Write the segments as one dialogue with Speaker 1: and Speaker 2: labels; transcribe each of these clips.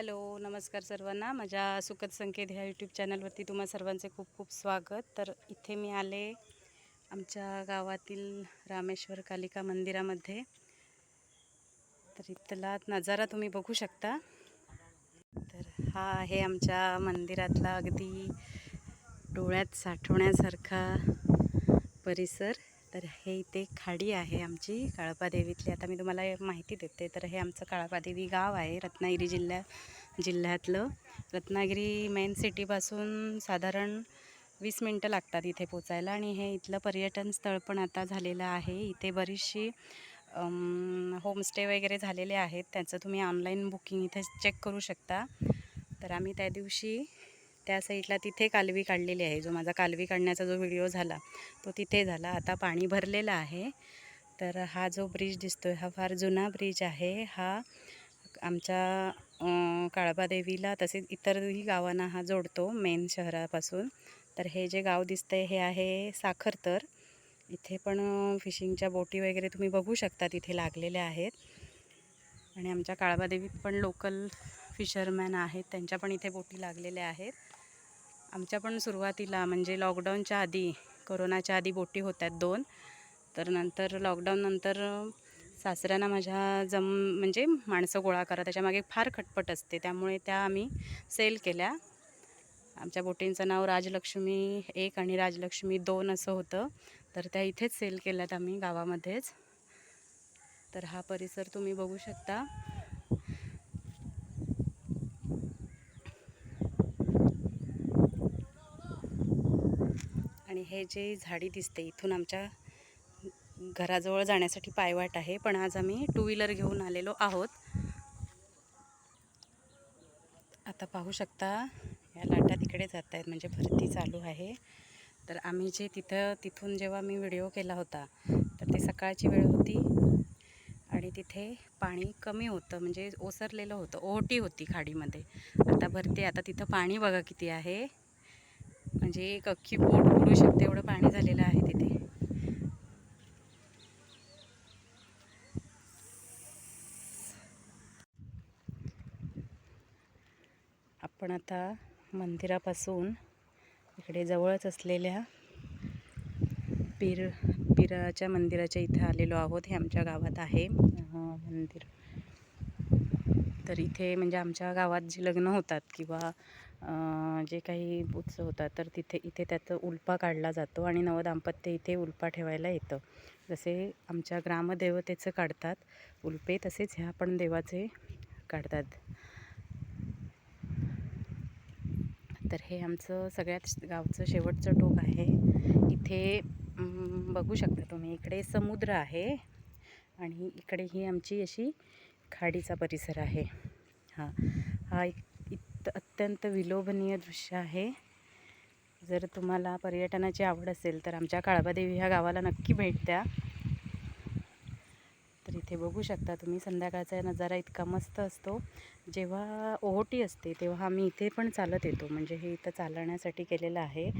Speaker 1: Hello नमस्कार सर्वांना. माझ्या सुखद संकेत ह्या यूट्यूब चॅनलवरती तुम्हा सर्वांचे खूप खूप स्वागत. तर इथे मी आले आमच्या गावातील रामेश्वर कालिका मंदिरामध्ये. तर इथला नजारा तुम्ही बघू शकता. तर हा आहे आमच्या मंदिरातला अगदी डोळ्यात साठवण्यासारखा परिसर. तर हे इथे खाडी आहे आमची काळपादेवीतली. आता मी तुम्हाला माहिती देते. तर हे आमचं काळपादेवी गाव आहे रत्नागिरी जिल्ह्या जिल्ह्यातलं. रत्नागिरी मेन सिटीपासून साधारण वीस मिनटं लागतात इथे पोचायला आणि हे इथलं पर्यटन स्थळ पण आता झालेलं आहे. इथे बरीचशी होमस्टे वगैरे झालेले आहेत. त्याचं तुम्ही ऑनलाईन बुकिंग इथे चेक करू शकता. तर आम्ही त्या दिवशी त्या साईडला तिथे कालवी काढलेली आहे. जो माझा कालवी काढण्याचा जो व्हिडिओ झाला तो तिथे झाला. आता पाणी भरलेलं आहे. तर हा जो ब्रिज दिसतोय हा फार जुना ब्रिज आहे. हा आमच्या काळबादेवीला तसेच इतरही गावांना हा जोडतो मेन शहरापासून. तर हे जे गाव दिसतंय हे आहे साखरतर. इथे पण फिशिंगच्या बोटी वगैरे तुम्ही बघू शकता तिथे लागलेल्या आहेत. आणि आमच्या काळबादेवीत पण लोकल फिशरमॅन आहेत त्यांच्या पण इथे बोटी लागलेल्या आहेत. आमच्या पण सुरुवातीला म्हणजे लॉकडाऊनच्या आधी कोरोनाच्या आधी बोटी होत्यात दोन. तर नंतर लॉकडाऊननंतर सासऱ्यांना माझ्या जम म्हणजे माणसं गोळा करा त्याच्यामागे फार खटपट असते. त्यामुळे त्या आम्ही सेल केल्या. आमच्या बोटींचं नाव राजलक्ष्मी एक आणि राजलक्ष्मी दोन असं होतं. तर त्या इथेच सेल केल्यात आम्ही गावामध्येच. तर हा परिसर तुम्ही बघू शकता. आणि हे जे झाडी दिसते इथून आमच्या घराजवळ जाण्यासाठी पायवाट आहे. पण आज आम्ही टू व्हीलर घेऊन आलेलो आहोत. आता पाहू शकता या लाटा तिकडे जात आहेत. म्हणजे भरती चालू आहे. तर आम्ही जे तिथं तिथून जेव्हा मी व्हिडिओ केला होता तर ते सकाळची वेळ होती. आणि तिथे पाणी कमी होतं. म्हणजे ओसरलेलं होतं. ओहटी होती खाडीमध्ये. आता भरते. आता तिथं पाणी बघा किती आहे. म्हणजे एक अख्खी बोट उडू शकते एवढं पाणी झालेलं आहे तिथे. आपण आता मंदिरापासून इकडे जवळच असलेल्या पीर पीराच्या मंदिराच्या इथे आलेलो आहोत. हे आमच्या गावात आहे. मंदिर. तर इथे म्हणजे आमच्या गावात जी लग्न होतात किंवा जे काही उत्सव होतात तर तिथे इथे त्याचं उल्पा काढला जातो आणि नवदाम्पत्य इथे उल्पा ठेवायला येतं. जसे आमच्या ग्रामदेवतेचं काढतात उल्पे तसेच ह्या पण देवाचे काढतात. तर हे आमचं सगळ्यात गावचं शेवटचं टोक आहे. इथे बघू शकता तुम्ही इकडे समुद्र आहे आणि इकडे ही आमची अशी खाडीचा परिसर आहे. हा हा एक इत अत्यंत विलोभनीय दृश्य आहे. जर तुम्हाला पर्यटनाची आवड असेल तर आमच्या काळबादेवी ह्या गावाला नक्की भेट द्या. तर इथे बघू शकता तुम्ही संध्याकाळचा नजारा इतका मस्त असतो. जेव्हा ओहोटी असते तेव्हा आम्ही इथे पण चालत येतो. म्हणजे हे इथं चालण्यासाठी केलेलं आहे.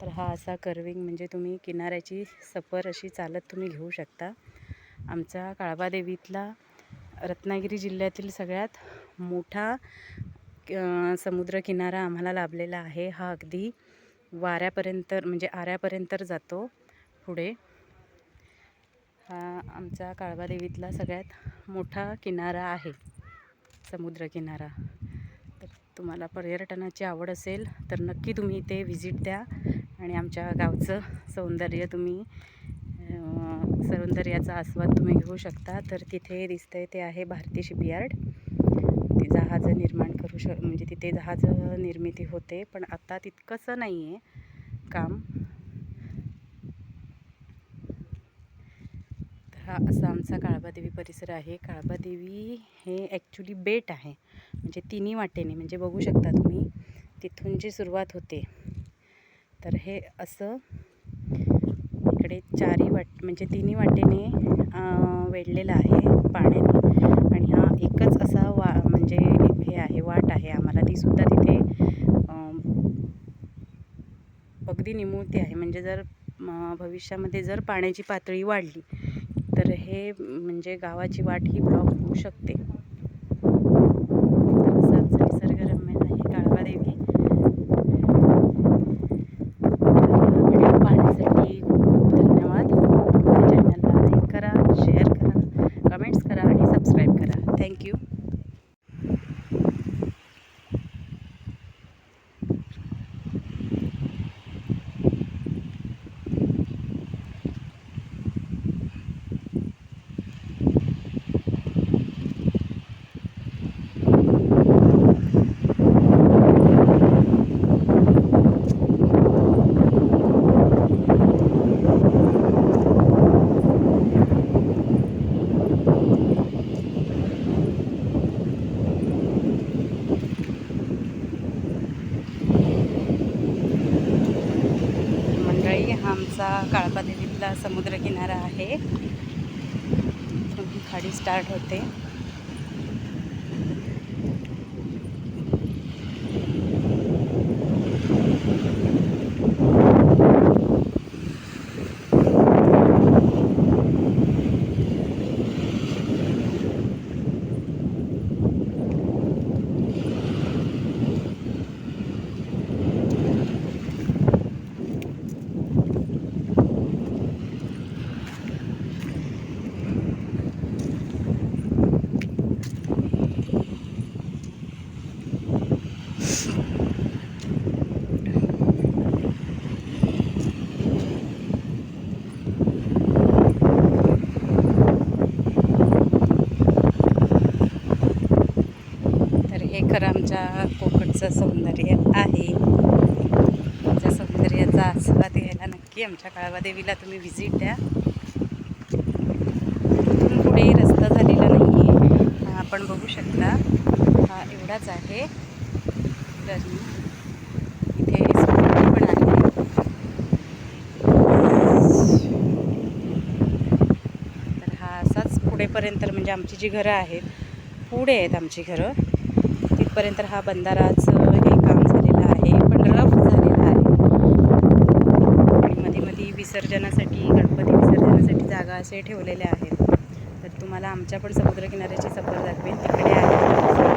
Speaker 1: तर हा असा कर्विंग म्हणजे तुम्ही किनाऱ्याची सफर अशी चालत तुम्ही घेऊ शकता. आमचा काळबादेवीतला रत्नागिरी जिल्ह्यातील सगळ्यात मोठा समुद्रकिनारा आम्हाला लाभलेला आहे. हा अगदी वाऱ्यापर्यंत म्हणजे आऱ्यापर्यंत जातो पुढे. हा आमचा काळबादेवीतला सगळ्यात मोठा किनारा आहे समुद्रकिनारा. तर तुम्हाला पर्यटनाची आवड असेल तर नक्की तुम्ही इथे व्हिजिट द्या आणि आमच्या गावचं सौंदर्य तुम्ही सौंदर्याचा आस्वाद तुम्ही घेऊ शकता. तर तिथे दिसतंय ते आहे भारती शिपयार्ड. ते जहाजं निर्माण करू शक म्हणजे तिथे जहाज निर्मिती होते पण आता तितकंसं नाही आहे काम हा असा आमचा काळबादेवी परिसर आहे. काळबादेवी हे ॲक्च्युली बेट आहे. म्हणजे तिन्ही वाटेने म्हणजे बघू शकता तुम्ही तिथून जी सुरुवात होते. तर हे असं इकडे चारही वाट म्हणजे तिन्ही वाटेने वेढलेलं आहे पाण्याने. आणि हा एकच असा वा म्हणजे हे आहे वाट आहे आम्हाला. ती सुद्धा तिथे अगदी निमुळती आहे. म्हणजे जर भविष्यामध्ये जर पाण्याची पातळी वाढली तर हे म्हणजे गावाची वाट ही ब्लॉक होऊ शकते तर असं आमचं थँक्यू असा काळपा देवीतला समुद्रकिनारा आहे. इथून खाडी स्टार्ट होते तर हे हा कोकणचं सौंदर्य आहे. त्या सौंदर्याचा आस्वाद घ्यायला नक्की आमच्या काळबादेवीला तुम्ही व्हिजिट द्या. इथून पुढे रस्ता झालेला नाही आहे आपण बघू शकता. हा एवढाच आहे. इथे पण आहे. तर हा असाच पुढेपर्यंत म्हणजे आमची जी घरं आहेत पुढे आहेत आमची घरं. इथपर्यंत हा बंधाराचं हे काम झालेलं आहे पण रफ झालेला आहे. आणि मध्ये मध्ये विसर्जनासाठी गणपती विसर्जनासाठी जागा असे ठेवलेल्या आहेत. तर तुम्हाला आमच्या पण समुद्रकिनाऱ्याची सफर दाखवेल तिकडे आहे.